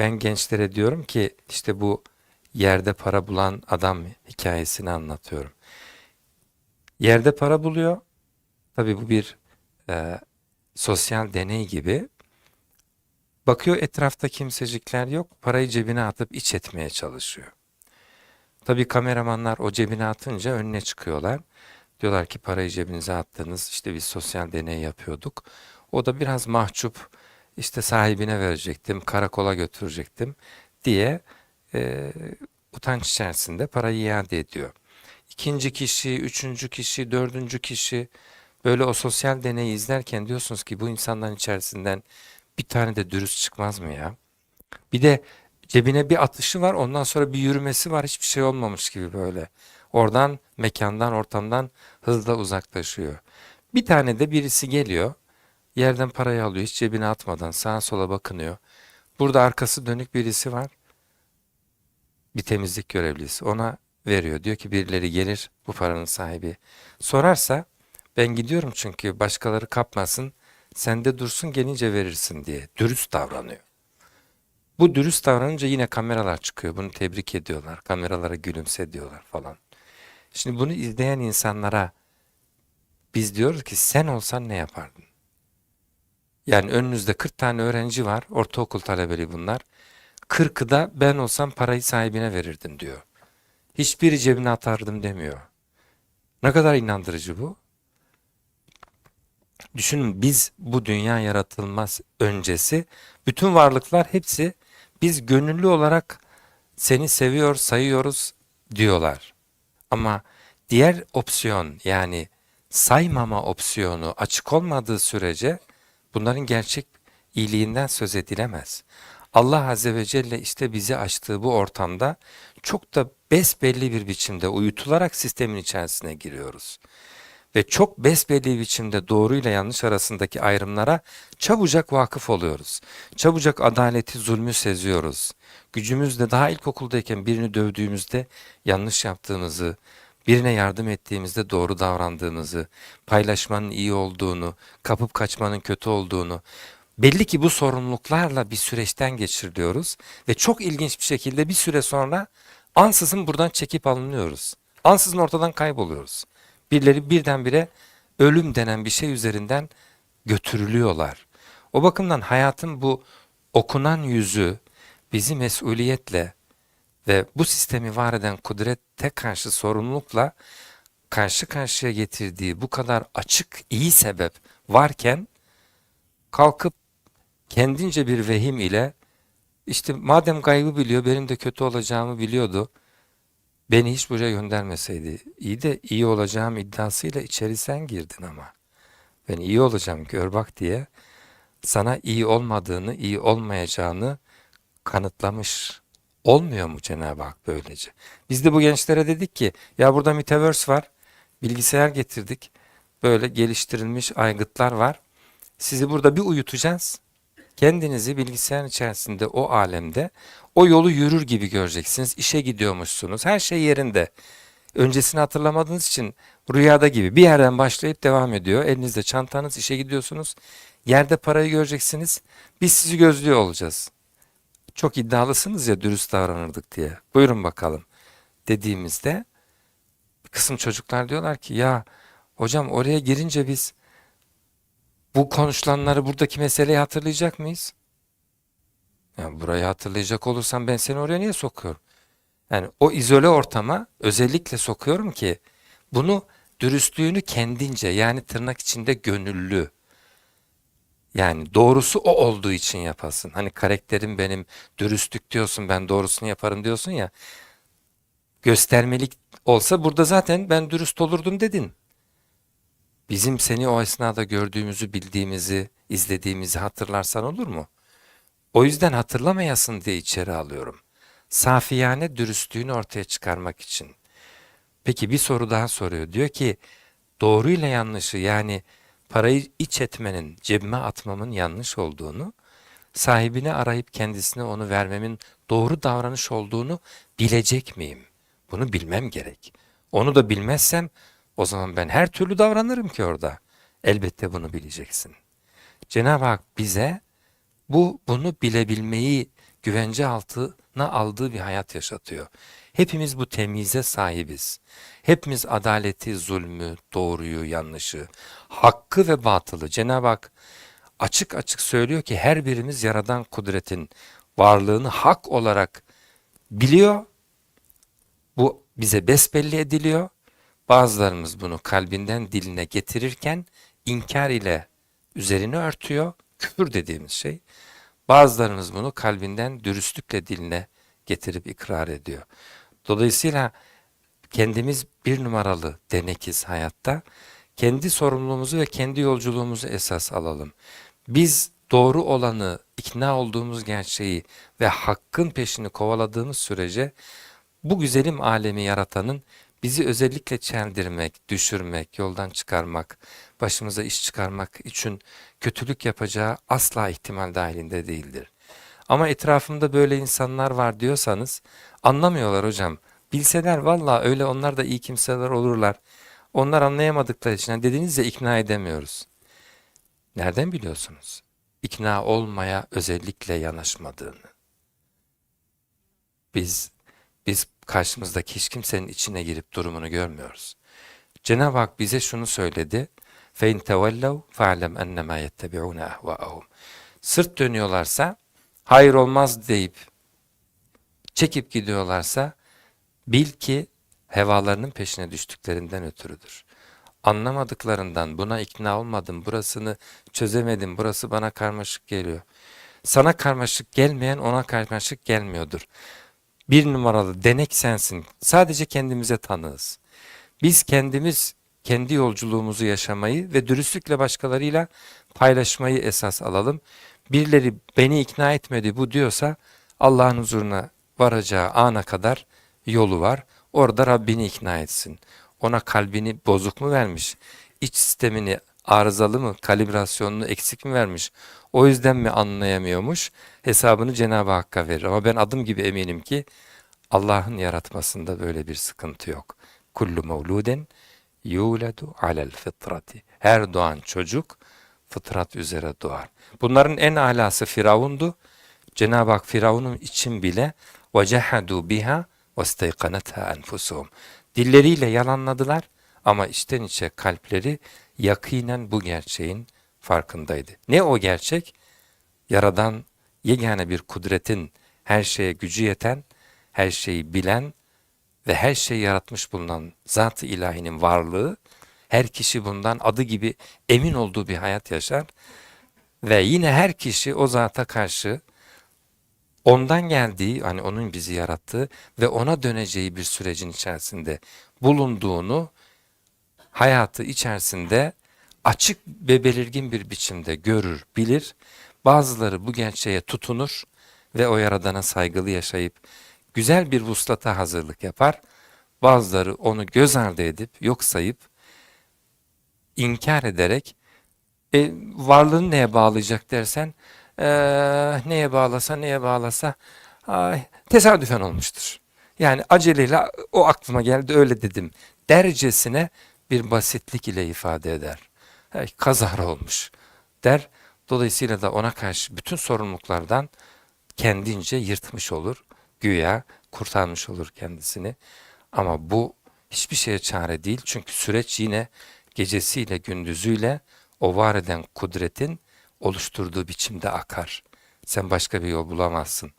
Ben gençlere diyorum ki işte bu yerde para bulan adam hikayesini anlatıyorum. Yerde para buluyor. Tabii bu bir e, sosyal deney gibi. Bakıyor etrafta kimsecikler yok. Parayı cebine atıp iç etmeye çalışıyor. Tabii kameramanlar o cebine atınca önüne çıkıyorlar. Diyorlar ki parayı cebinize attınız. İşte biz sosyal deney yapıyorduk. O da biraz mahcup. İşte sahibine verecektim, karakola götürecektim diye e, utanç içerisinde parayı iade ediyor. İkinci kişi, üçüncü kişi, dördüncü kişi böyle o sosyal deneyi izlerken diyorsunuz ki bu insanların içerisinden bir tane de dürüst çıkmaz mı ya? Bir de cebine bir atışı var ondan sonra bir yürümesi var hiçbir şey olmamış gibi böyle. Oradan mekandan ortamdan hızla uzaklaşıyor. Bir tane de birisi geliyor yerden parayı alıyor hiç cebine atmadan sağa sola bakınıyor. Burada arkası dönük birisi var bir temizlik görevlisi ona veriyor. Diyor ki birileri gelir bu paranın sahibi. Sorarsa ben gidiyorum çünkü başkaları kapmasın sende dursun gelince verirsin diye dürüst davranıyor. Bu dürüst davranınca yine kameralar çıkıyor. Bunu tebrik ediyorlar. Kameralara gülümse diyorlar falan. Şimdi bunu izleyen insanlara biz diyoruz ki sen olsan ne yapardın? Yani önünüzde 40 tane öğrenci var. Ortaokul talebeli bunlar. 40'ı da ben olsam parayı sahibine verirdim diyor. Hiçbiri cebine atardım demiyor. Ne kadar inandırıcı bu? Düşünün biz bu dünya yaratılmaz öncesi bütün varlıklar hepsi biz gönüllü olarak seni seviyor, sayıyoruz diyorlar. Ama diğer opsiyon yani saymama opsiyonu açık olmadığı sürece bunların gerçek iyiliğinden söz edilemez. Allah Azze ve Celle işte bizi açtığı bu ortamda çok da besbelli bir biçimde uyutularak sistemin içerisine giriyoruz. Ve çok besbelli biçimde doğru ile yanlış arasındaki ayrımlara çabucak vakıf oluyoruz. Çabucak adaleti, zulmü seziyoruz. Gücümüzle daha ilkokuldayken birini dövdüğümüzde yanlış yaptığımızı, birine yardım ettiğimizde doğru davrandığımızı, paylaşmanın iyi olduğunu, kapıp kaçmanın kötü olduğunu, belli ki bu sorumluluklarla bir süreçten geçiriliyoruz ve çok ilginç bir şekilde bir süre sonra ansızın buradan çekip alınıyoruz. Ansızın ortadan kayboluyoruz. Birileri birdenbire ölüm denen bir şey üzerinden götürülüyorlar. O bakımdan hayatın bu okunan yüzü bizi mesuliyetle ve bu sistemi var eden kudrette karşı sorumlulukla karşı karşıya getirdiği bu kadar açık iyi sebep varken kalkıp kendince bir vehim ile işte madem gaybı biliyor benim de kötü olacağımı biliyordu. Beni hiç buraya göndermeseydi. İyi de iyi olacağım iddiasıyla içeri sen girdin ama. Ben iyi olacağım gör bak diye sana iyi olmadığını, iyi olmayacağını kanıtlamış. Olmuyor mu Cenab-ı Hak böylece? Biz de bu gençlere dedik ki ya burada metaverse var. Bilgisayar getirdik. Böyle geliştirilmiş aygıtlar var. Sizi burada bir uyutacağız. Kendinizi bilgisayarın içerisinde o alemde o yolu yürür gibi göreceksiniz. İşe gidiyormuşsunuz. Her şey yerinde. Öncesini hatırlamadığınız için rüyada gibi bir yerden başlayıp devam ediyor. Elinizde çantanız işe gidiyorsunuz. Yerde parayı göreceksiniz. Biz sizi gözlüyor olacağız. Çok iddialısınız ya dürüst davranırdık diye. Buyurun bakalım dediğimizde kısım çocuklar diyorlar ki ya hocam oraya girince biz bu konuşulanları buradaki meseleyi hatırlayacak mıyız? Yani burayı hatırlayacak olursam ben seni oraya niye sokuyorum? Yani o izole ortama özellikle sokuyorum ki bunu dürüstlüğünü kendince yani tırnak içinde gönüllü yani doğrusu o olduğu için yapasın. Hani karakterim benim dürüstlük diyorsun ben doğrusunu yaparım diyorsun ya göstermelik olsa burada zaten ben dürüst olurdum dedin. Bizim seni o esnada gördüğümüzü, bildiğimizi, izlediğimizi hatırlarsan olur mu? O yüzden hatırlamayasın diye içeri alıyorum. Safiyane dürüstlüğünü ortaya çıkarmak için. Peki bir soru daha soruyor. Diyor ki doğruyla yanlışı yani parayı iç etmenin, cebime atmamın yanlış olduğunu, sahibini arayıp kendisine onu vermemin doğru davranış olduğunu bilecek miyim? Bunu bilmem gerek. Onu da bilmezsem o zaman ben her türlü davranırım ki orada. Elbette bunu bileceksin. Cenab-ı Hak bize bu bunu bilebilmeyi güvence altına aldığı bir hayat yaşatıyor. Hepimiz bu temize sahibiz. Hepimiz adaleti, zulmü, doğruyu, yanlışı, hakkı ve batılı Cenab-ı Hak açık açık söylüyor ki her birimiz yaradan kudretin varlığını hak olarak biliyor. Bu bize besbelli ediliyor. Bazılarımız bunu kalbinden diline getirirken inkar ile üzerine örtüyor. Küfür dediğimiz şey. Bazılarımız bunu kalbinden dürüstlükle diline getirip ikrar ediyor. Dolayısıyla kendimiz bir numaralı denekiz hayatta. Kendi sorumluluğumuzu ve kendi yolculuğumuzu esas alalım. Biz doğru olanı, ikna olduğumuz gerçeği ve hakkın peşini kovaladığımız sürece bu güzelim alemi yaratanın bizi özellikle çeldirmek, düşürmek, yoldan çıkarmak, başımıza iş çıkarmak için kötülük yapacağı asla ihtimal dahilinde değildir. Ama etrafımda böyle insanlar var diyorsanız anlamıyorlar hocam. Bilseler valla öyle onlar da iyi kimseler olurlar. Onlar anlayamadıkları için yani dediğinizde ikna edemiyoruz. Nereden biliyorsunuz? İkna olmaya özellikle yanaşmadığını. Biz biz karşımızdaki hiç kimsenin içine girip durumunu görmüyoruz. Cenab-ı Hak bize şunu söyledi. فَاِنْ تَوَلَّوْا فَاعْلَمْ اَنَّمَا يَتَّبِعُونَ اَهْوَاءَهُمْ Sırt dönüyorlarsa, hayır olmaz deyip çekip gidiyorlarsa bil ki hevalarının peşine düştüklerinden ötürüdür. Anlamadıklarından buna ikna olmadım, burasını çözemedim, burası bana karmaşık geliyor. Sana karmaşık gelmeyen ona karmaşık gelmiyordur. Bir numaralı denek sensin. Sadece kendimize tanığız. Biz kendimiz kendi yolculuğumuzu yaşamayı ve dürüstlükle başkalarıyla paylaşmayı esas alalım. Birileri beni ikna etmedi bu diyorsa Allah'ın huzuruna varacağı ana kadar yolu var. Orada Rabbini ikna etsin. Ona kalbini bozuk mu vermiş? İç sistemini arızalı mı? Kalibrasyonunu eksik mi vermiş? O yüzden mi anlayamıyormuş? Hesabını Cenab-ı Hakk'a verir. Ama ben adım gibi eminim ki Allah'ın yaratmasında böyle bir sıkıntı yok. Kullu mevluden yuledu alel fitrati. Her doğan çocuk fıtrat üzere doğar. Bunların en alası Firavundu. Cenab-ı Hak Firavun'un için bile وَجَحَدُوا بِهَا وَاسْتَيْقَنَتْهَا أَنْفُسُهُمْ Dilleriyle yalanladılar ama içten içe kalpleri yakinen bu gerçeğin farkındaydı. Ne o gerçek? Yaradan yegane bir kudretin her şeye gücü yeten, her şeyi bilen ve her şeyi yaratmış bulunan Zat-ı İlahi'nin varlığı, her kişi bundan adı gibi emin olduğu bir hayat yaşar ve yine her kişi o zata karşı ondan geldiği, hani onun bizi yarattığı ve ona döneceği bir sürecin içerisinde bulunduğunu hayatı içerisinde açık ve belirgin bir biçimde görür, bilir. Bazıları bu gerçeğe tutunur ve o yaradana saygılı yaşayıp güzel bir vuslata hazırlık yapar. Bazıları onu göz ardı edip yok sayıp inkar ederek e, varlığını neye bağlayacak dersen e, neye bağlasa neye bağlasa ay, tesadüfen olmuştur. Yani aceleyle o aklıma geldi öyle dedim dercesine bir basitlik ile ifade eder. Hey, kazara olmuş der. Dolayısıyla da ona karşı bütün sorumluluklardan kendince yırtmış olur. Güya kurtarmış olur kendisini. Ama bu hiçbir şeye çare değil. Çünkü süreç yine gecesiyle gündüzüyle o var eden kudretin oluşturduğu biçimde akar. Sen başka bir yol bulamazsın.